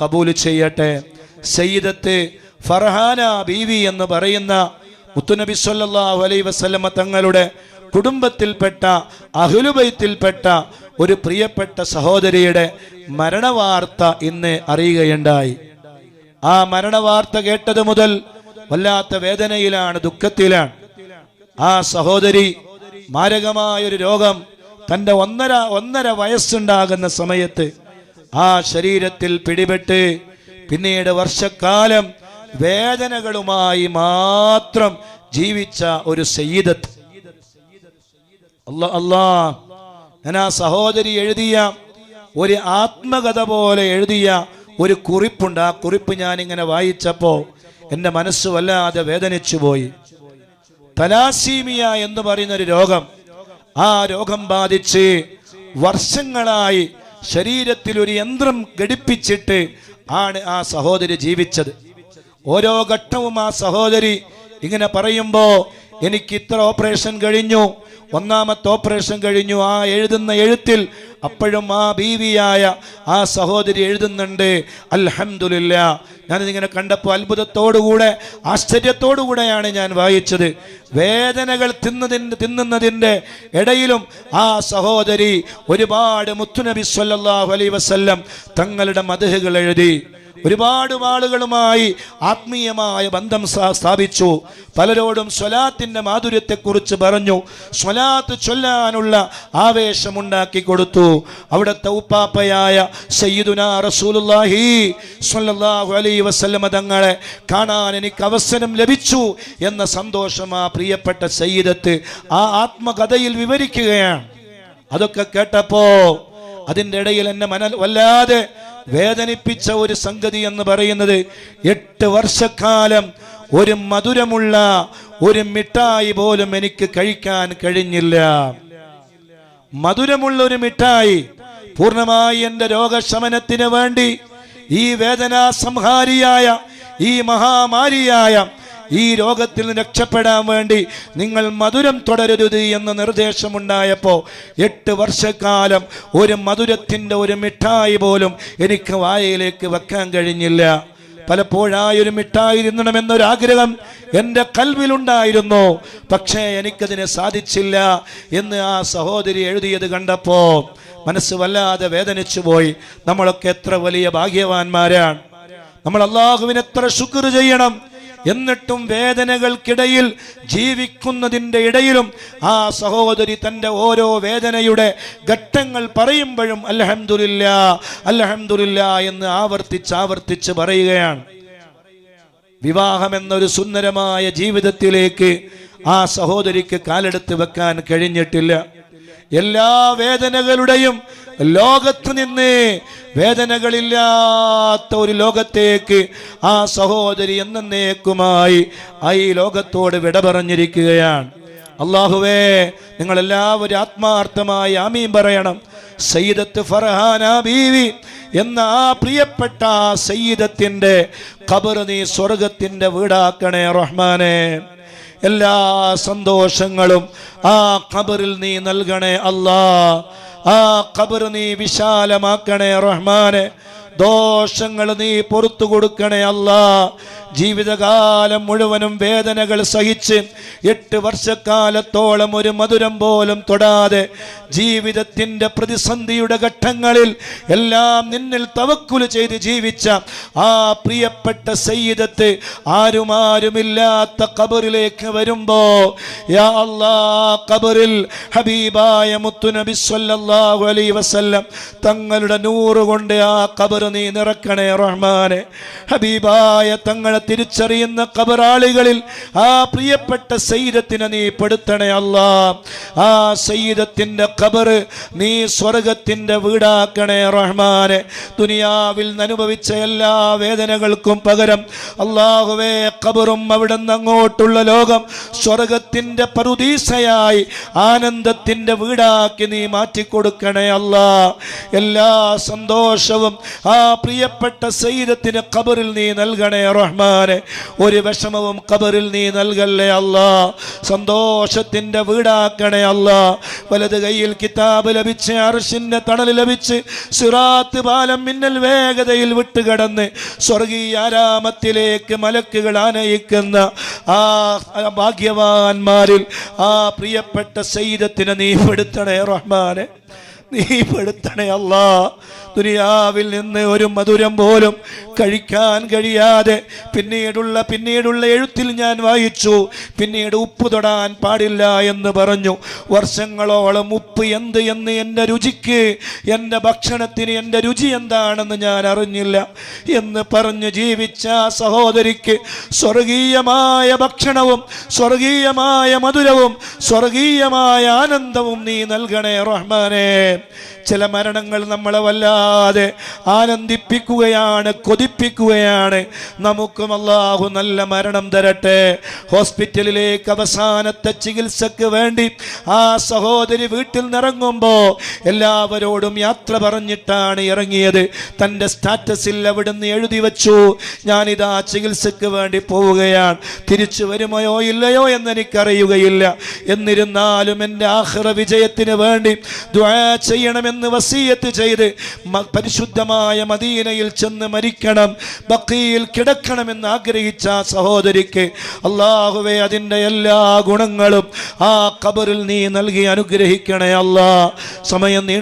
കബൂൽ ചെയ്യട്ടെ. സയ്യിദത്ത് ഫർഹാന ബീവി എന്ന് പറയുന്ന മുത്തുനബി സല്ലാഹു അലൈ വസ്ലമ തങ്ങളുടെ കുടുംബത്തിൽപ്പെട്ട അഹുലുബൈത്തിൽപ്പെട്ട ഒരു പ്രിയപ്പെട്ട സഹോദരിയുടെ മരണവാർത്ത ഇന്ന് അറിയുകയുണ്ടായി. ആ മരണവാർത്ത കേട്ടത് മുതൽ വല്ലാത്ത വേദനയിലാണ് ദുഃഖത്തിലാണ്. ആ സഹോദരി മാരകമായൊരു രോഗം തന്റെ ഒന്നര ഒന്നര വയസ്സുണ്ടാകുന്ന സമയത്ത് ആ ശരീരത്തിൽ പിടിപെട്ട് പിന്നീട് വർഷക്കാലം വേദനകളുമായി മാത്രം ജീവിച്ച ഒരു സയ്യിദത്ത്. അല്ലാ അല്ലാ ഞാൻ ആ സഹോദരി എഴുതിയ ഒരു ആത്മകഥ പോലെ എഴുതിയ ഒരു കുറിപ്പുണ്ട്. ആ കുറിപ്പ് ഞാൻ ഇങ്ങനെ വായിച്ചപ്പോൾ എന്റെ മനസ്സ് വല്ലാതെ വേദനിച്ചു പോയി. തലാസീമിയ എന്ന് പറയുന്ന ഒരു രോഗം. ആ രോഗം ബാധിച്ച് വർഷങ്ങളായി ശരീരത്തിൽ ഒരു യന്ത്രം ഘടിപ്പിച്ചിട്ട് ആണ് ആ സഹോദരി ജീവിച്ചത്. ഓരോ ഘട്ടവും ആ സഹോദരി ഇങ്ങനെ പറയുമ്പോ എനിക്ക് ഇത്ര ഓപ്പറേഷൻ കഴിഞ്ഞു. ഒന്നാമത്തെ ഓപ്പറേഷൻ കഴിഞ്ഞു. ആ എഴുതുന്ന എഴുത്തിൽ അപ്പോഴും ആ ബീവിയായ ആ സഹോദരി എഴുതുന്നുണ്ട് അൽഹംദുലില്ല. ഞാനിതിങ്ങനെ കണ്ടപ്പോൾ അത്ഭുതത്തോടുകൂടെ ആശ്ചര്യത്തോടുകൂടെയാണ് ഞാൻ വായിച്ചത്. വേദനകൾ തിന്നതിന്റെ തിന്നുന്നതിന്റെ ഇടയിലും ആ സഹോദരി ഒരുപാട് മുത്തുനബി സല്ലാഹു അലൈഹി വസല്ലം തങ്ങളുടെ മതഹുകൾ എഴുതി. ഒരുപാട് ആളുകളുമായി ആത്മീയമായ ബന്ധം സ്ഥാപിച്ചു. പലരോടും സ്വലാത്തിന്റെ മാധുര്യത്തെക്കുറിച്ച് പറഞ്ഞു. സ്വലാത്ത് ചൊല്ലാനുള്ള ആവേശമുണ്ടാക്കി കൊടുത്തു. അവിടുത്തെ ഉപ്പാപ്പയായ സയ്യിദുന റസൂലുള്ളാഹി സ്വല്ലല്ലാഹു അലൈഹി വസല്ലമ തങ്ങളെ കാണാൻ എനിക്ക് അവസരം ലഭിച്ചു എന്ന സന്തോഷം ആ പ്രിയപ്പെട്ട സയ്യിദത്ത് ആ ആത്മകഥയിൽ വിവരിക്കുകയാണ്. അതൊക്കെ കേട്ടപ്പോ അതിന്റെ ഇടയിൽ എന്നെ മന വല്ലാതെ വേദനിപ്പിച്ച ഒരു സംഗതി എന്ന് പറയുന്നത് എട്ട് വർഷക്കാലം ഒരു മധുരമുള്ള ഒരു മിഠായി പോലും എനിക്ക് കഴിക്കാൻ കഴിഞ്ഞില്ല. മധുരമുള്ള ഒരു മിഠായി പൂർണമായി എന്റെ രോഗശമനത്തിന് വേണ്ടി ഈ വേദനാ സംഹാരിയായ ഈ മഹാമാരിയായ ഈ രോഗത്തിൽ നിന്ന് രക്ഷപ്പെടാൻ വേണ്ടി നിങ്ങൾ മധുരം തുടരരുത് എന്ന നിർദ്ദേശമുണ്ടായപ്പോൾ എട്ട് വർഷക്കാലം ഒരു മധുരത്തിന്റെ ഒരു മിഠായി പോലും എനിക്ക് വായയിലേക്ക് വെക്കാൻ കഴിഞ്ഞില്ല. പലപ്പോഴായൊരു മിഠായി തിന്നണമെന്നൊരാഗ്രഹം എന്റെ കൽവിലുണ്ടായിരുന്നു. പക്ഷേ എനിക്കതിന് സാധിച്ചില്ല എന്ന് ആ സഹോദരി എഴുതിയത് കണ്ടപ്പോൾ മനസ്സ് വല്ലാതെ വേദനിച്ചു പോയി. നമ്മളൊക്കെ എത്ര വലിയ ഭാഗ്യവാന്മാരാണ്. നമ്മൾ അള്ളാഹുവിനെത്ര ശുക്ർ ചെയ്യണം. എന്നിട്ടും വേദനകൾക്കിടയിൽ ജീവിക്കുന്നതിന്റെ ഇടയിലും ആ സഹോദരി തന്റെ ഓരോ വേദനയുടെ ഘട്ടങ്ങൾ പറയുമ്പോഴും അല്ലഹമ്മദില്ല അല്ലഹമ്മദില്ല എന്ന് ആവർത്തിച്ച് ആവർത്തിച്ച് പറയുകയാണ്. വിവാഹം എന്നൊരു സുന്ദരമായ ജീവിതത്തിലേക്ക് ആ സഹോദരിക്ക് കാലെടുത്ത് വെക്കാൻ കഴിഞ്ഞിട്ടില്ല. എല്ലാ വേദനകളുടെയും ലോകത്ത് നിന്ന് വേദനകളില്ലാത്ത ഒരു ലോകത്തേക്ക് ആ സഹോദരി എന്നേക്കുമായി ആ ഈ ലോകത്തോട് വിട പറഞ്ഞിരിക്കുകയാണ്. അള്ളാഹുവേ നിങ്ങളെല്ലാവരും ആത്മാർത്ഥമായി ആമീൻ പറയണം. സയ്യിദത്ത് ഫർഹാന ബീവി എന്ന ആ പ്രിയപ്പെട്ട സയ്യിദത്തിന്റെ ഖബർ നീ സ്വർഗത്തിന്റെ വീടാക്കണേ റഹ്മാനെ. എല്ലാ സന്തോഷങ്ങളും ആ ഖബറിൽ നീ നൽകണേ അല്ലാ ആ ഖബർ നീ വിശാലമാക്കണേ റഹ്മാനെ. ദോഷങ്ങൾ നീ പുറത്തു കൊടുക്കണേ അല്ല. ജീവിതകാലം മുഴുവനും വേദനകൾ സഹിച്ച് എട്ട് വർഷക്കാലത്തോളം ഒരു മധുരം പോലും തൊടാതെ ജീവിതത്തിന്റെ പ്രതിസന്ധിയുടെ ഘട്ടങ്ങളിൽ എല്ലാം നിന്നിൽ തവക്കുൽ ചെയ്ത് ജീവിച്ച ആ പ്രിയപ്പെട്ട സയ്യിദത്ത് ആരുമാരുമില്ലാത്ത കബറിലേക്ക് വരുമ്പോ യാ കബറിൽ ഹബീബായ മുത്തുനബി സല്ലല്ലാഹു അലൈഹി വസല്ലം തങ്ങളുടെ നൂറ് കൊണ്ട് ആ കബർ നീ നിറക്കണേ റഹ്മാനെ. ഹബീബായ തങ്ങളെ തിരിച്ചറിയുന്ന കബറാളികളിൽ ആ പ്രിയപ്പെട്ട സയ്യിദത്തിനെ നീ പെടുത്തണേ അല്ല. ആ സയ്യിദത്തിന്റെ കബർ നീ സ്വർഗത്തിന്റെ വീടാക്കണേ റഹ്മാനെ. ദുനിയാവിൽ അനുഭവിച്ച എല്ലാ വേദനകൾക്കും പകരം അള്ളാഹുവേ കബറും അവിടെ നിന്ന് അങ്ങോട്ടുള്ള ലോകം സ്വർഗത്തിന്റെ പറുദീസയായി ആനന്ദത്തിന്റെ വീടാക്കി നീ മാറ്റിക്കൊടുക്കണേ അല്ല. എല്ലാ സന്തോഷവും ആ പ്രിയപ്പെട്ട സൈദത്തിന് കബറിൽ നീ നൽകണേ റഹ്മാനെ. ഒരു വിഷമവും കബറിൽ നീ നൽകല്ലേ അല്ല. സന്തോഷത്തിന്റെ വീടാക്കണേ അല്ല. വലത് കയ്യിൽ കിതാബ് ലഭിച്ച് അർഷിന്റെ തണൽ ലഭിച്ച് സിറാത്ത് പാലം മിന്നൽ വേഗതയിൽ വിട്ടുകടന്ന് സ്വർഗീയ ആരാമത്തിലേക്ക് മലക്കുകൾ ആനയിക്കുന്ന ആ ഭാഗ്യവാന്മാരിൽ ആ പ്രിയപ്പെട്ട സൈദത്തിനെ നീ പെടുത്തണേ റഹ്മാനെ. നീ പെടുത്തണേ അല്ല. ദുനിയാവിൽ നിന്ന് ഒരു മധുരം പോലും കഴിക്കാൻ കഴിയാതെ പിന്നീടുള്ള പിന്നീടുള്ള എഴുത്തിൽ ഞാൻ വായിച്ചു. പിന്നീട് ഉപ്പ് തൊടാൻ പാടില്ല എന്ന് പറഞ്ഞു. വർഷങ്ങളോളം ഉപ്പ് എന്ത് എന്ന് എന്റെ രുചിക്ക് എന്റെ ഭക്ഷണത്തിന് എന്റെ രുചി എന്താണെന്ന് ഞാൻ അറിഞ്ഞില്ല എന്ന് പറഞ്ഞ് ജീവിച്ച സഹോദരിക്ക് സ്വർഗീയമായ ഭക്ഷണവും സ്വർഗീയമായ മധുരവും സ്വർഗീയമായ ആനന്ദവും നീ നൽകണേ റഹ്മാനെ. ചില മരണങ്ങൾ നമ്മളെ വല്ലാതെ ആനന്ദിപ്പിക്കുകയാണ് കൊതിപ്പിക്കുകയാണ്. നമുക്കും അള്ളാഹു നല്ല മരണം തരട്ടെ. ഹോസ്പിറ്റലിലേക്ക് അവസാനത്തെ ചികിത്സക്ക് വേണ്ടി ആ സഹോദരി വീട്ടിൽ നിറങ്ങുമ്പോൾ എല്ലാവരോടും യാത്ര പറഞ്ഞിട്ടാണ് ഇറങ്ങിയത്. തന്റെ സ്റ്റാറ്റസിൽ അവിടുന്ന് എഴുതി വെച്ചു. ഞാനിതാ ചികിത്സക്ക് വേണ്ടി പോവുകയാണ്. തിരിച്ചു വരുമോ ഇല്ലയോ എന്നെനിക്കറിയുകയില്ല എന്നിരുന്നാലും എന്റെ ആഹ്റ വിജയത്തിന് വേണ്ടി ദ്വാ ചെയ്യണമെന്ന് വസീയത്ത് ചെയ്ത് പരിശുദ്ധമായ മദീനയിൽ ചെന്ന് മരിക്കണം ബക്കിയിൽ കിടക്കണമെന്ന് ആഗ്രഹിച്ച സഹോദരിക്ക് അള്ളാഹുവെ അതിന്റെ എല്ലാ ഗുണങ്ങളും ആ കബറിൽ നീ നൽകി അനുഗ്രഹിക്കണേ അല്ലാ. സമയം നീ